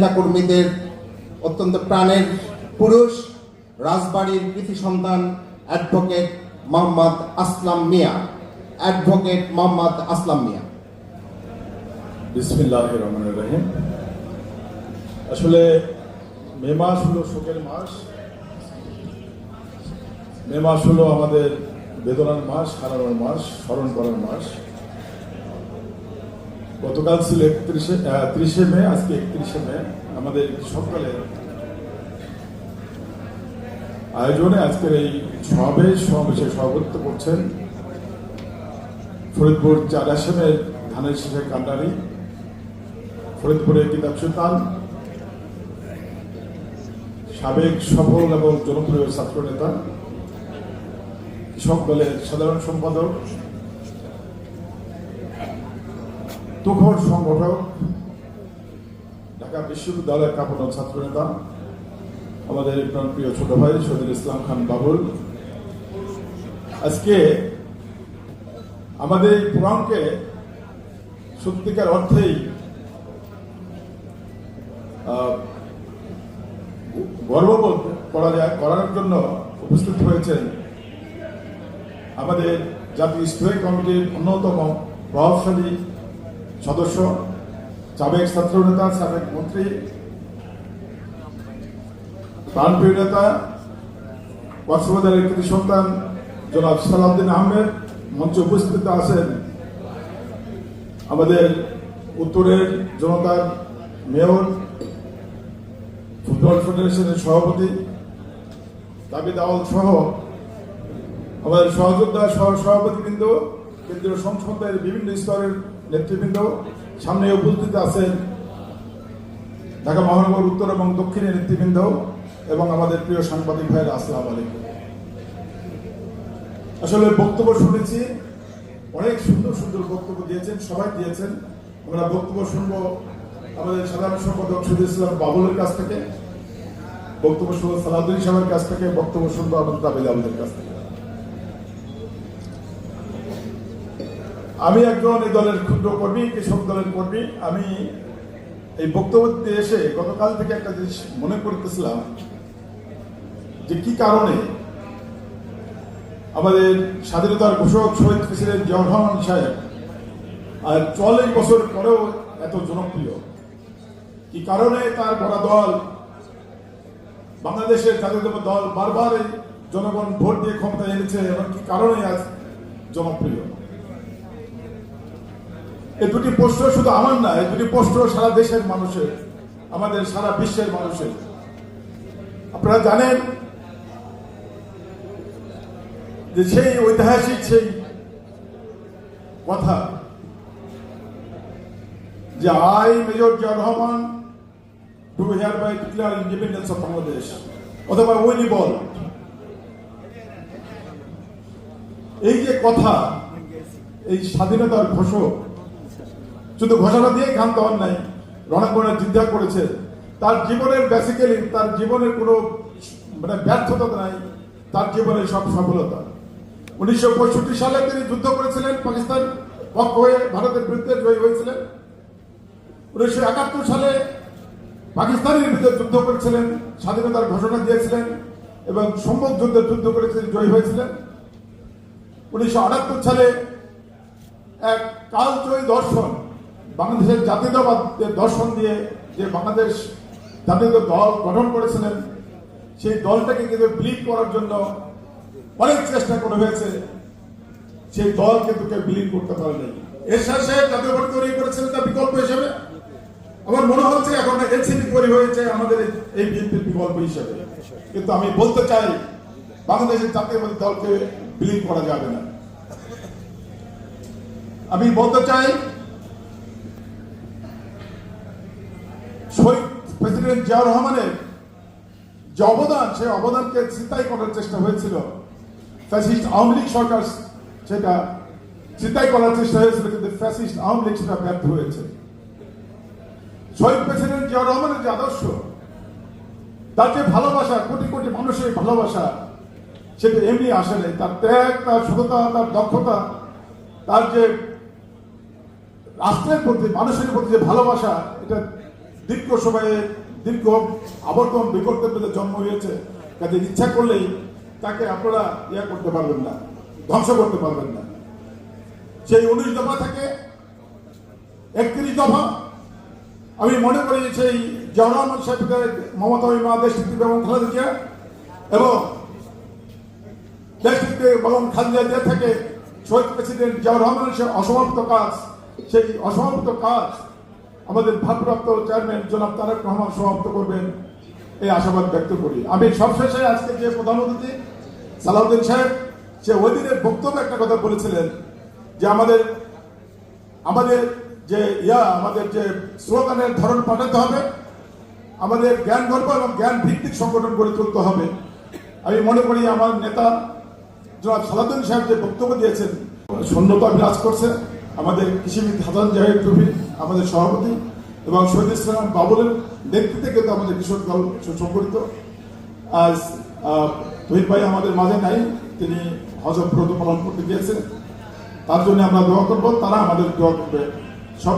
কর্মীদের অত্যন্ত প্রাণের পুরুষ, রাজবাড়ির কৃতি সন্তান অ্যাডভোকেট মোহাম্মদ আসলাম মিয়া। অ্যাডভোকেট মোহাম্মদ আসলাম মিয়া। বিসমিল্লাহ রহমান রহিম। আসলে মে মাস হলো শোকের মাস। মে মাস হলো আমাদের বেদনার মাস, হারানোর মাস, স্মরণ করার মাস। গতকাল ছিল একত্রিশে ত্রিশে মে, আজকে একত্রিশে মে, আমাদের সকালে আয়োজনে আজকের এই সমাবেশ সমাবেশে সভাপতিত্ব করছেন ফরিদপুর চার আসনের ধানের শেষের কান্ডারি, ফরিদপুরের কিতাব সুলতান সাবেক সফল এবং জনপ্রিয় ছাত্র নেতা কৃষক দলের সাধারণ সম্পাদক তুখর সংগঠক, ঢাকা বিশ্ববিদ্যালয়ের কাপড় ছাত্র নেতা, আমাদের প্রিয় ছোট ভাই শহীদুল ইসলাম খান বাবুল। আজকে আমাদের এই পুরাণকে সত্যিকার অর্থেই গর্ববোধ করা যায়, করার জন্য উপস্থিত হয়েছেন আমাদের জাতীয় স্থায়ী কমিটির অন্যতম প্রভাবশালী সদস্য, সাবেক ছাত্র নেতা সাবেক মন্ত্রী, প্রাণপ্রিয় নেতা কক্সবাজারের কৃতি সন্তান, জনাব সালাউদ্দিন আহমেদ, মঞ্চে উপস্থিত আছেন আমাদের উত্তরের জনতার মেয়র, ফুটবল ফেডারেশনের সভাপতি, দাবি দাওয়াল সহ আমাদের সহযোদ্ধা সহ সভাপতিবৃন্দ কেন্দ্রীয় সংসদের বিভিন্ন স্তরের নেতৃবৃন্দ, সামনে উপস্থিত আছেন ঢাকা মহানগর উত্তর এবং দক্ষিণের নেতৃবৃন্দ এবং আমাদের প্রিয় সাংবাদিক ভাইয়ের আসসালাম আলাইকুম। আসলে বক্তব্য শুনেছি, অনেক সুন্দর সুন্দর বক্তব্য দিয়েছেন, সবাই দিয়েছেন। আমরা বক্তব্য শুনব আমাদের সাধারণ সম্পাদক সুদীর ইসলাম বাবুলের কাছ থেকে, বক্তব্য শুনব সালাউদ্দিন সাহেবের কাছ থেকে, বক্তব্য শুনব আমাদের দাবিদ আবুদের কাছ থেকে। আমি একজন এই দলের ক্ষুদ্র কর্মী, কৃষক দলের কর্মী। আমি এই বক্তব্য এসে গতকাল থেকে একটা জিনিস মনে করতেছিলাম যে কি কারণে আমাদের স্বাধীনতার ঘোষক শহীদ প্রেসিডেন্ট জিয়াউর সাহেব আর চল্লিশ বছর পরেও এত জনপ্রিয়। কি কারণে তার বড় দল বাংলাদেশের জাতীয়তম দল বারবার জনগণ ভোট দিয়ে ক্ষমতা এনেছে এবং কি কারণে আজ জনপ্রিয়? এই দুটি প্রশ্ন শুধু আমার না, এই দুটি প্রশ্ন সারা দেশের মানুষের, আমাদের সারা বিশ্বের মানুষের। আপনারা জানেন যে সেই ঐতিহাসিক সেই কথা যে I major Zia Rahman do hereby declare independence of Bangladesh অথবা উইনি বল। এই যে কথা, এই স্বাধীনতার ঘোষক শুধু ঘোষণা দিয়ে ক্ষান্ত হন নাই রণাঙ্গনে যুদ্ধা করেছে। তার জীবনের বেসিক্যালি তার জীবনের কোনো মানে ব্যর্থতা নাই, তার জীবনের সব সফলতা। উনিশশো পঁয়ষট্টি সালে তিনি যুদ্ধ করেছিলেন, পাকিস্তান পক্ষ হয়ে ভারতের বিরুদ্ধে জয়ী হয়েছিলেন। উনিশশো একাত্তর সালে পাকিস্তানের বিরুদ্ধে যুদ্ধ করেছিলেন, স্বাধীনতার ঘোষণা দিয়েছিলেন এবং সম্মুখ যুদ্ধে যুদ্ধ করেছিলেন জয়ী হয়েছিলেন। উনিশশো আটাত্তর সালে এক কালজয়ী দর্শন বাংলাদেশের জাতীয়তাবাদের দর্শন দিয়ে যে বাংলাদেশ জাতীয় দল গঠন করেছিলেন, সেই দলটাকে কিন্তু বিলীন করার জন্য অনেক চেষ্টা করা হয়েছে। সেই দল কিন্তু কেউ বিলীন করতে পারেনি এরশাদ সাহেব জাতীয় পার্টি তৈরি করেছিলেন তার বিকল্প হিসেবে। আমার মনে হচ্ছে এখন এনসিপি তৈরি হয়েছে আমাদের এই- বিএনপির বিকল্প হিসেবে। কিন্তু আমি বলতে চাই, বাংলাদেশের জাতীয়বাদী দলকে বিলীন করা যাবে না। আমি বলতে চাই শহীদ প্রেসিডেন্ট জিয়াউর রহমানের যে অবদান, সেই অবদানকে চিন্তাই করার চেষ্টা হয়েছিল। ফ্যাসিস্ট আওয়ামী লীগ সরকার সেটা চিন্তাই করার চেষ্টা হয়েছিল, কিন্তু ফ্যাসিস্ট আওয়ামী লীগ সেটা ব্যর্থ হয়েছে। শহীদ প্রেসিডেন্ট জিয়াউর রহমানের যে আদর্শ, তার যে ভালোবাসা, কোটি কোটি মানুষের ভালোবাসা, সেটা এমনি আসে নাই। তার ত্যাগ, তার সততা তার দক্ষতা, তার যে রাষ্ট্রের প্রতি, মানুষের প্রতি যে ভালোবাসা, এটা দীর্ঘ সময়ে দীর্ঘ আবর্তন বিকল্পের মধ্যে জন্ম হয়েছে। কাজে ইচ্ছা করলেই তাকে আপনারা ইয়া করতে পারবেন না, ধ্বংস করতে পারবেন না। সেই উনিশ দফা থেকে একত্রিশ দফা আমি মনে করি সেই রহমান সাহেবকে মমতা মা দেশ থেকে খালেদা এবং দেশ থেকে বেগম খালেদা জিয়া থেকে। শহীদ প্রেসিডেন্ট জিয়াউর রহমানের সে অসমাপ্ত কাজ, সেই অসমাপ্ত কাজ আমাদের ভারপ্রাপ্ত চেয়ারম্যান জনাব তারেক রহমান সমাপ্ত করবেন। এই আশাবাদ ব্যক্ত করি। আমি সবশেষে আজকে যে প্রধান অতিথি, সালাউদ্দিন সাহেব, সে ওই দিনের বক্তব্যে একটা কথা বলেছিলেন যে আমাদের আমাদের যে ইয়া, আমাদের যে স্লোগানের ধরন পাঠাতে হবে, আমাদের জ্ঞান গর্ব এবং জ্ঞান ভিত্তিক সংগঠন গড়ে তুলতে হবে। আমি মনে করি আমার নেতা জনাব সালাদুল সাহেব যে বক্তব্য দিয়েছেন, শূন্যতা বিরাজ করছে। আমাদের কৃষিবিদ হাসান জাহিদ টুফি, আমাদের সভাপতি এবং শহীদ ইসলাম বাবুলের নেতৃত্বে কিন্তু আমাদের কৃষক দল সংগঠিত আজ তহিদ ভাই আমাদের মাঝে নাই, তিনি হজব্রত পালন করতে গিয়েছেন। তার জন্য আমরা দোয়া করব, তারা আমাদের দোয়া করবে। সব